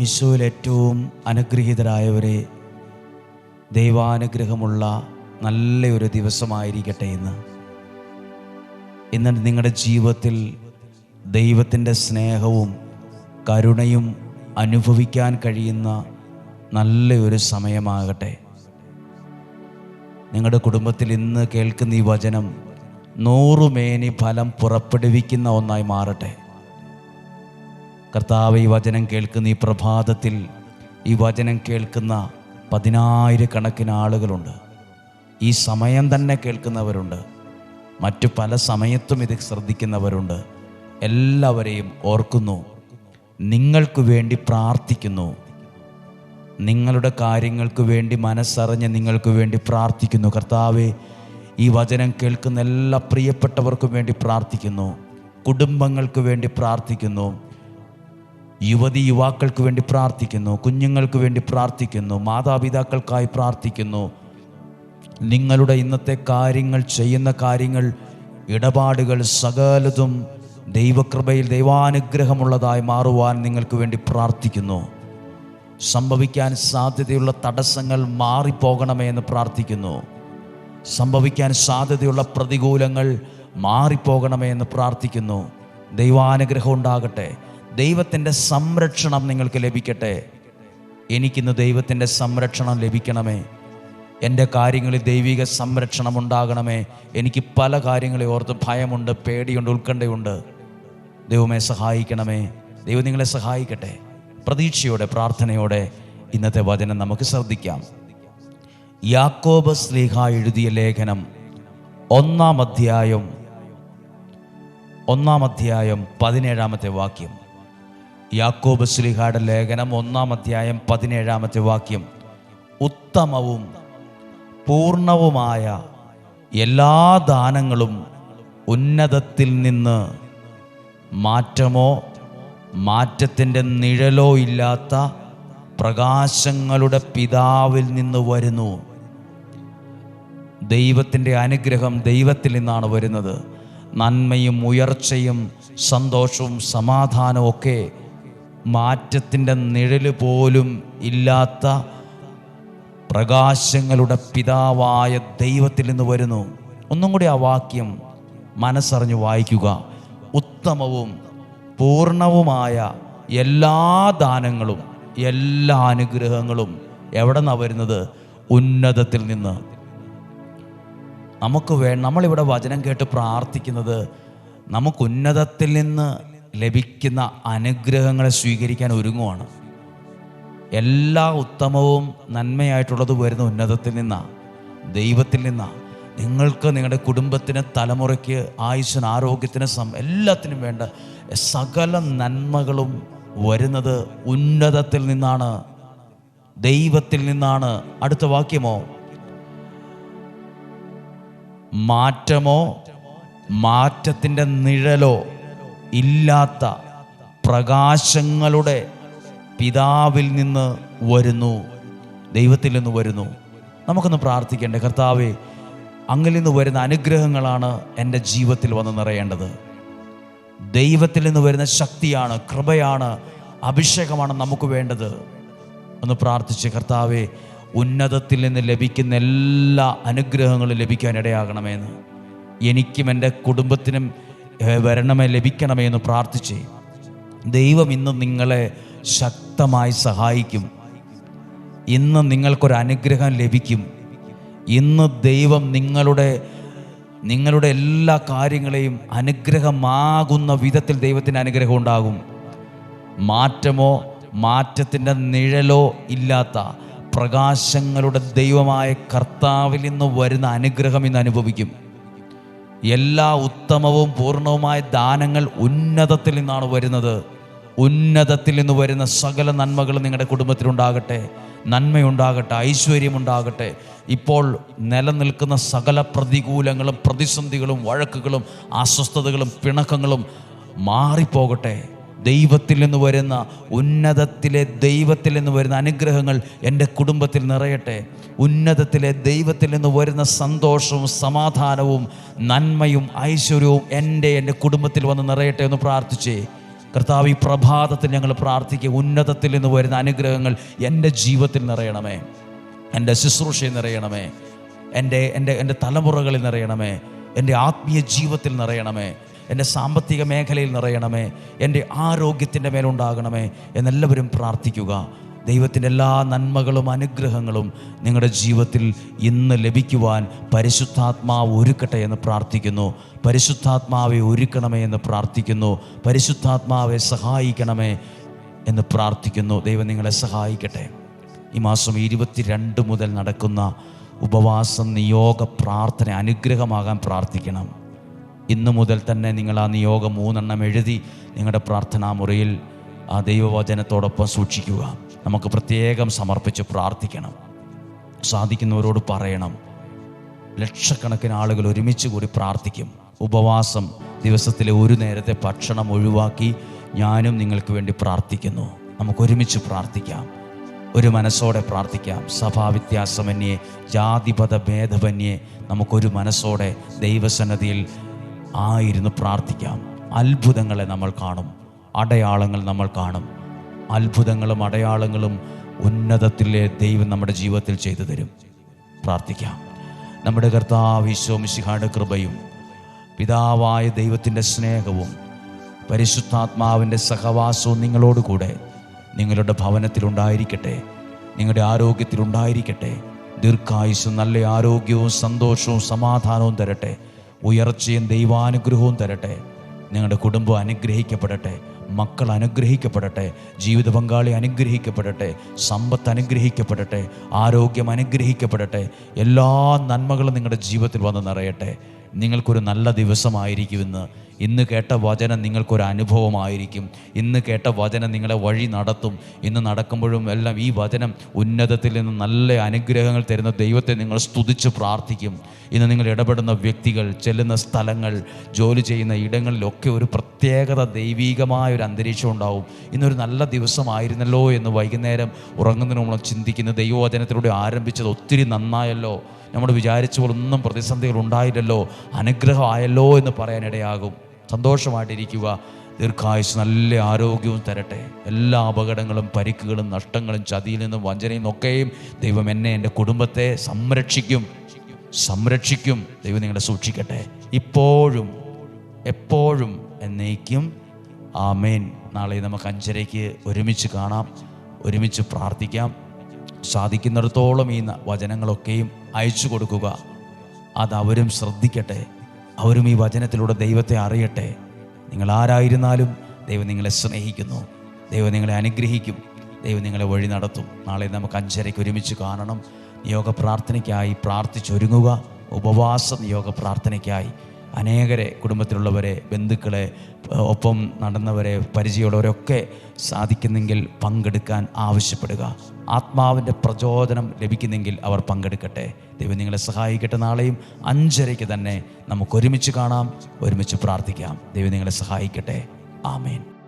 ഈശോയിൽ ഏറ്റവും അനുഗ്രഹീതരായവരെ ദൈവാനുഗ്രഹമുള്ള നല്ലൊരു ദിവസമായിരിക്കട്ടെ ഇന്ന്. ഇന്ന് നിങ്ങളുടെ ജീവിതത്തിൽ ദൈവത്തിന്റെ സ്നേഹവും കരുണയും അനുഭവിക്കാൻ കഴിയുന്ന നല്ലൊരു സമയമാകട്ടെ. നിങ്ങളുടെ കുടുംബത്തിൽ ഇന്ന് കേൾക്കുന്ന ഈ വചനം നൂറുമേനി ഫലം പുറപ്പെടുവിക്കുന്ന ഒന്നായി മാറട്ടെ. കർത്താവ് ഈ വചനം കേൾക്കുന്ന ഈ പ്രഭാതത്തിൽ ഈ വചനം കേൾക്കുന്ന പതിനായിരക്കണക്കിന് ആളുകളുണ്ട്. ഈ സമയം തന്നെ കേൾക്കുന്നവരുണ്ട്. മറ്റു പല സമയത്തും ഇത് ശ്രദ്ധിക്കുന്നവരുണ്ട്. എല്ലാവരെയും ഓർക്കുന്നു. നിങ്ങൾക്ക് വേണ്ടി പ്രാർത്ഥിക്കുന്നു. നിങ്ങളുടെ കാര്യങ്ങൾക്ക് വേണ്ടി മനസ്സറിഞ്ഞ് നിങ്ങൾക്ക് വേണ്ടി പ്രാർത്ഥിക്കുന്നു. കർത്താവെ ഈ വചനം കേൾക്കുന്ന എല്ലാ പ്രിയപ്പെട്ടവർക്കും വേണ്ടി പ്രാർത്ഥിക്കുന്നു. കുടുംബങ്ങൾക്ക് വേണ്ടി പ്രാർത്ഥിക്കുന്നു. യുവതി യുവാക്കൾക്ക് വേണ്ടി പ്രാർത്ഥിക്കുന്നു കുഞ്ഞുങ്ങൾക്ക് വേണ്ടി പ്രാർത്ഥിക്കുന്നു മാതാപിതാക്കൾക്കായി പ്രാർത്ഥിക്കുന്നു. നിങ്ങളുടെ ഇന്നത്തെ കാര്യങ്ങൾ ചെയ്യുന്ന കാര്യങ്ങൾ ഇടപാടുകൾ സകലതും ദൈവകൃപയിൽ ദൈവാനുഗ്രഹമുള്ളതായി മാറുവാൻ നിങ്ങൾക്ക് വേണ്ടി പ്രാർത്ഥിക്കുന്നു. സംഭവിക്കാൻ സാധ്യതയുള്ള തടസ്സങ്ങൾ മാറിപ്പോകണമേ എന്ന് പ്രാർത്ഥിക്കുന്നു. സംഭവിക്കാൻ സാധ്യതയുള്ള പ്രതികൂലങ്ങൾ മാറിപ്പോകണമേ എന്ന് പ്രാർത്ഥിക്കുന്നു. ദൈവാനുഗ്രഹം ഉണ്ടാകട്ടെ. ദൈവത്തിന്റെ സംരക്ഷണം നിങ്ങൾക്ക് ലഭിക്കട്ടെ. എനിക്കിന്ന് ദൈവത്തിന്റെ സംരക്ഷണം ലഭിക്കണമേ. എന്റെ കാര്യങ്ങളിൽ ദൈവിക സംരക്ഷണം ഉണ്ടാകണമേ. എനിക്ക് പല കാര്യങ്ങളെ ഓർത്ത് ഭയമുണ്ട് പേടിയുണ്ട് ഉത്കണ്ഠയുണ്ട്. ദൈവമേ സഹായിക്കണമേ. ദൈവം നിങ്ങളെ സഹായിക്കട്ടെ. പ്രതീക്ഷയോടെ പ്രാർത്ഥനയോടെ ഇന്നത്തെ വചനം നമുക്ക് ശ്രദ്ധിക്കാം. യാക്കോബ് സ്ലീഹ എഴുതിയ ലേഖനം ഒന്നാം അധ്യായം ഒന്നാം അധ്യായം പതിനേഴാമത്തെ വാക്യം. യാക്കോബ് ശ്രീഹാടെ ലേഖനം ഒന്നാം അധ്യായം പതിനേഴാമത്തെ വാക്യം. ഉത്തമവും പൂർണവുമായ എല്ലാ ദാനങ്ങളും ഉന്നതത്തിൽ നിന്ന് മാറ്റമോ മാറ്റത്തിന്റെ നിഴലോ ഇല്ലാത്ത പ്രകാശങ്ങളുടെ പിതാവിൽ നിന്ന് വരുന്നു. ദൈവത്തിന്റെ അനുഗ്രഹം ദൈവത്തിൽ നിന്നാണ് വരുന്നത്. നന്മയും ഉയർച്ചയും സന്തോഷവും സമാധാനവും ഒക്കെ മാറ്റത്തിന്റെ നിഴൽ പോലും ഇല്ലാത്ത പ്രകാശങ്ങളുടെ പിതാവായ ദൈവത്തിൽ നിന്ന് വരുന്നു. ഒന്നും കൂടി ആ വാക്യം മനസ്സറിഞ്ഞ് വായിക്കുക. ഉത്തമവും പൂർണവുമായ എല്ലാ ദാനങ്ങളും എല്ലാ അനുഗ്രഹങ്ങളും എവിടെ നിന്നാണ് വരുന്നത്? ഉന്നതത്തിൽ നിന്ന്. നമുക്ക് വേ നമ്മളിവിടെ വചനം കേട്ട് പ്രാർത്ഥിക്കുന്നത് നമുക്ക് ഉന്നതത്തിൽ നിന്ന് ലഭിക്കുന്ന അനുഗ്രഹങ്ങളെ സ്വീകരിക്കാൻ ഒരുങ്ങുവാണ്. എല്ലാ ഉത്തമവും നന്മയായിട്ടുള്ളത് വരുന്ന ഉന്നതത്തിൽ നിന്നാണ് ദൈവത്തിൽ നിന്നാണ് നിങ്ങൾക്ക് നിങ്ങളുടെ കുടുംബത്തിന് തലമുറയ്ക്ക് ആയുസ്സിന് ആരോഗ്യത്തിന് സം എല്ലാത്തിനും വേണ്ട സകല നന്മകളും വരുന്നത് ഉന്നതത്തിൽ നിന്നാണ് ദൈവത്തിൽ നിന്നാണ്. അടുത്ത വാക്യമോ? മാറ്റമോ? മാറ്റത്തിന്റെ നിഴലോ? ഇല്ലാത്ത പ്രകാശങ്ങളുടെ പിതാവിൽ നിന്ന് വരുന്നു. ദൈവത്തിൽ നിന്ന് വരുന്നു. നമുക്കൊന്ന് പ്രാർത്ഥിക്കേണ്ടേ? കർത്താവെ അങ്ങിൽ നിന്ന് വരുന്ന അനുഗ്രഹങ്ങളാണ് എന്റെ ജീവിതത്തിൽ വന്ന് നിറയേണ്ടത്. ദൈവത്തിൽ നിന്ന് വരുന്ന ശക്തിയാണ് കൃപയാണ് അഭിഷേകമാണ് നമുക്ക് വേണ്ടത്. ഒന്ന് പ്രാർത്ഥിച്ച് കർത്താവെ ഉന്നതത്തിൽ നിന്ന് ലഭിക്കുന്ന എല്ലാ അനുഗ്രഹങ്ങളും ലഭിക്കാൻ ഇടയാകണമെന്ന്. എനിക്കും എന്റെ കുടുംബത്തിനും വരണമേ ലഭിക്കണമേ എന്ന് പ്രാർത്ഥിച്ച് ദൈവം ഇന്ന് നിങ്ങളെ ശക്തമായി സഹായിക്കും. ഇന്ന് നിങ്ങൾക്കൊരു അനുഗ്രഹം ലഭിക്കും. ഇന്ന് ദൈവം നിങ്ങളുടെ നിങ്ങളുടെ എല്ലാ കാര്യങ്ങളെയും അനുഗ്രഹമാകുന്ന വിധത്തിൽ ദൈവത്തിന്റെ അനുഗ്രഹം ഉണ്ടാകും. മാറ്റമോ മാറ്റത്തിന്റെ നിഴലോ ഇല്ലാത്ത പ്രകാശങ്ങളുടെ ദൈവമായ കർത്താവിൽ നിന്ന് വരുന്ന അനുഗ്രഹം ഇന്ന് അനുഭവിക്കും. എല്ലാ ഉത്തമവും പൂർണവുമായ ദാനങ്ങൾ ഉന്നതത്തിൽ നിന്നാണ് വരുന്നത്. ഉന്നതത്തിൽ നിന്ന് വരുന്ന സകല നന്മകളും നിങ്ങളുടെ കുടുംബത്തിലുണ്ടാകട്ടെ നന്മയുണ്ടാകട്ടെ ഐശ്വര്യമുണ്ടാകട്ടെ. ഇപ്പോൾ നിലനിൽക്കുന്ന സകല പ്രതികൂലങ്ങളും പ്രതിസന്ധികളും വഴക്കുകളും അസ്വസ്ഥതകളും പിണക്കങ്ങളും മാറിപ്പോകട്ടെ. ദൈവത്തിൽ നിന്ന് വരുന്ന ഉന്നതത്തിലെ ദൈവത്തിൽ നിന്ന് വരുന്ന അനുഗ്രഹങ്ങൾ എന്റെ കുടുംബത്തിൽ നിറയട്ടെ. ഉന്നതത്തിലെ ദൈവത്തിൽ നിന്ന് വരുന്ന സന്തോഷവും സമാധാനവും നന്മയും ഐശ്വര്യവും എന്റെ എന്റെ കുടുംബത്തിൽ വന്ന് നിറയട്ടെ എന്ന് പ്രാർത്ഥിച്ചേ. കർത്താവ് ഈ പ്രഭാതത്തിൽ ഞങ്ങൾ പ്രാർത്ഥിക്കുക. ഉന്നതത്തിൽ നിന്ന് വരുന്ന അനുഗ്രഹങ്ങൾ എന്റെ ജീവിതത്തിൽ നിറയണമേ. എന്റെ ശുശ്രൂഷയിൽ നിറയണമേ. എന്റെ എന്റെ എന്റെ തലമുറകളിൽ നിറയണമേ. എന്റെ ആത്മീയ ജീവിതത്തിൽ നിറയണമേ. എന്റെ സാമ്പത്തിക മേഖലയിൽ നിറയണമേ എന്റെ ആരോഗ്യത്തിന്റെ മേലുണ്ടാകണമേ എന്നെല്ലാവരും പ്രാർത്ഥിക്കുക. ദൈവത്തിന്റെ എല്ലാ നന്മകളും അനുഗ്രഹങ്ങളും നിങ്ങളുടെ ജീവിതത്തിൽ ഇന്ന് ലഭിക്കുവാൻ പരിശുദ്ധാത്മാവ് ഒരുക്കട്ടെ എന്ന് പ്രാർത്ഥിക്കുന്നു. പരിശുദ്ധാത്മാവെ ഒരുക്കണമേ എന്ന് പ്രാർത്ഥിക്കുന്നു. പരിശുദ്ധാത്മാവെ സഹായിക്കണമേ എന്ന് പ്രാർത്ഥിക്കുന്നു. ദൈവം നിങ്ങളെ സഹായിക്കട്ടെ. ഈ മാസം ഇരുപത്തിരണ്ട് മുതൽ നടക്കുന്ന ഉപവാസ നിയോഗ പ്രാർത്ഥന അനുഗ്രഹമാകാൻ പ്രാർത്ഥിക്കണം. ഇന്നു മുതൽ തന്നെ നിങ്ങൾ ആ നിയോഗം മൂന്നെണ്ണം എഴുതി നിങ്ങളുടെ പ്രാർത്ഥനാ മുറിയിൽ ആ ദൈവവചനത്തോടൊപ്പം സൂക്ഷിക്കുക. നമുക്ക് പ്രത്യേകം സമർപ്പിച്ച് പ്രാർത്ഥിക്കണം. സാധിക്കുന്നവരോട് പറയണം. ലക്ഷക്കണക്കിന് ആളുകൾ ഒരുമിച്ച് കൂടി പ്രാർത്ഥിക്കും. ഉപവാസം ദിവസത്തിലെ ഒരു നേരത്തെ ഭക്ഷണം ഒഴിവാക്കി ഞാനും നിങ്ങൾക്ക് വേണ്ടി പ്രാർത്ഥിക്കുന്നു. നമുക്ക് ഒരുമിച്ച് പ്രാർത്ഥിക്കാം. ഒരു മനസ്സോടെ പ്രാർത്ഥിക്കാം. സഭാവ്യത്യാസമന്യേ ജാതിപഥ ഭേദമന്യേ നമുക്കൊരു മനസ്സോടെ ദൈവസന്നതിയിൽ ആയിരുന്നു പ്രാർത്ഥിക്കാം. അത്ഭുതങ്ങളെ നമ്മൾ കാണും. അടയാളങ്ങൾ നമ്മൾ കാണും. അത്ഭുതങ്ങളും അടയാളങ്ങളും ഉന്നതത്തിലെ ദൈവം നമ്മുടെ ജീവിതത്തിൽ ചെയ്തു തരും. പ്രാർത്ഥിക്കാം. നമ്മുടെ കർത്താവ് കൃപയും പിതാവായ ദൈവത്തിന്റെ സ്നേഹവും പരിശുദ്ധാത്മാവിന്റെ സഹവാസവും നിങ്ങളോടുകൂടെ നിങ്ങളുടെ ഭവനത്തിലുണ്ടായിരിക്കട്ടെ നിങ്ങളുടെ ആരോഗ്യത്തിലുണ്ടായിരിക്കട്ടെ ദീർഘായുസും നല്ല ആരോഗ്യവും സന്തോഷവും സമാധാനവും തരട്ടെ. ഉയർച്ചയും ദൈവാനുഗ്രഹവും തരട്ടെ. ഞങ്ങളുടെ കുടുംബം അനുഗ്രഹിക്കപ്പെടട്ടെ. മക്കൾ അനുഗ്രഹിക്കപ്പെടട്ടെ. ജീവിത പങ്കാളി അനുഗ്രഹിക്കപ്പെടട്ടെ. സമ്പത്ത് അനുഗ്രഹിക്കപ്പെടട്ടെ. ആരോഗ്യം അനുഗ്രഹിക്കപ്പെടട്ടെ. എല്ലാ നന്മകളും നിങ്ങളുടെ ജീവിതത്തിൽ വന്ന് നിറയട്ടെ. നിങ്ങൾക്കൊരു നല്ല ദിവസമായിരിക്കുമെന്ന് ഇന്ന് കേട്ട വചനം നിങ്ങൾക്കൊരു അനുഭവമായിരിക്കും. ഇന്ന് കേട്ട വചനം നിങ്ങളെ വഴി നടത്തും. ഇന്ന് നടക്കുമ്പോഴും എല്ലാം ഈ വചനം ഉന്നതത്തിൽ നിന്ന് നല്ല അനുഗ്രഹങ്ങൾ തരുന്ന ദൈവത്തെ നിങ്ങൾ സ്തുതിച്ച് പ്രാർത്ഥിക്കും. ഇന്ന് നിങ്ങൾ ഇടപെടുന്ന വ്യക്തികൾ ചെല്ലുന്ന സ്ഥലങ്ങൾ ജോലി ചെയ്യുന്ന ഇടങ്ങളിലൊക്കെ ഒരു പ്രത്യേകത ദൈവീകമായ ഒരു അന്തരീക്ഷം ഉണ്ടാവും. ഇന്നൊരു നല്ല ദിവസമായിരുന്നല്ലോ എന്ന് വൈകുന്നേരം ഉറങ്ങുന്നതിന് നമ്മൾ ചിന്തിക്കുന്ന ദൈവവചനത്തിലൂടെ ആരംഭിച്ചത് ഒത്തിരി നന്നായല്ലോ. നമ്മൾ വിചാരിച്ച പോലെ ഒന്നും പ്രതിസന്ധികൾ ഉണ്ടായില്ലല്ലോ. അനുഗ്രഹമായല്ലോ എന്ന് പറയാനിടയാകും. സന്തോഷമായിട്ടിരിക്കുക. ദീർഘായുസ് നല്ല ആരോഗ്യവും തരട്ടെ. എല്ലാ അപകടങ്ങളും പരിക്കുകളും നഷ്ടങ്ങളും ചതിയിൽ നിന്നും വഞ്ചനയിൽ നിന്നൊക്കെയും ദൈവം എന്നെ എന്റെ കുടുംബത്തെ സംരക്ഷിക്കും. സംരക്ഷിക്കും. ദൈവം നിങ്ങളെ സൂക്ഷിക്കട്ടെ. ഇപ്പോഴും എപ്പോഴും എന്നേക്കും. ആമേൻ. നാളെ നമുക്ക് അഞ്ചരയ്ക്ക് ഒരുമിച്ച് കാണാം. ഒരുമിച്ച് പ്രാർത്ഥിക്കാം. സാധിക്കുന്നിടത്തോളം ഈ വചനങ്ങളൊക്കെയും അയച്ചു കൊടുക്കുക. അതവരും ശ്രദ്ധിക്കട്ടെ. അവരും ഈ വചനത്തിലൂടെ ദൈവത്തെ അറിയട്ടെ. നിങ്ങൾ ആരായിരുന്നാലും ദൈവം നിങ്ങളെ സ്നേഹിക്കുന്നു. ദൈവം നിങ്ങളെ അനുഗ്രഹിക്കും. ദൈവം നിങ്ങളെ വഴി നടത്തും. നാളെ നമുക്ക് അഞ്ചരയ്ക്ക് ഒരുമിച്ച് കാണണം. നിയോഗ പ്രാർത്ഥനയ്ക്കായി പ്രാർത്ഥിച്ചൊരുങ്ങുക. ഉപവാസ നിയോഗ പ്രാർത്ഥനയ്ക്കായി അനേകരെ കുടുംബത്തിലുള്ളവരെ ബന്ധുക്കളെ ഒപ്പം നടന്നവരെ പരിചയമുള്ളവരൊക്കെ സാധിക്കുന്നെങ്കിൽ പങ്കെടുക്കാൻ ആവശ്യപ്പെടുക. ആത്മാവിന്റെ പ്രചോദനം ലഭിക്കുന്നെങ്കിൽ അവർ പങ്കെടുക്കട്ടെ. ദൈവം നിങ്ങളെ സഹായിക്കട്ടെ. നാളെയും അഞ്ചരയ്ക്ക് തന്നെ നമുക്ക് ഒരുമിച്ച് കാണാം ഒരുമിച്ച് പ്രാർത്ഥിക്കാം. ദൈവം നിങ്ങളെ സഹായിക്കട്ടെ. ആമേൻ.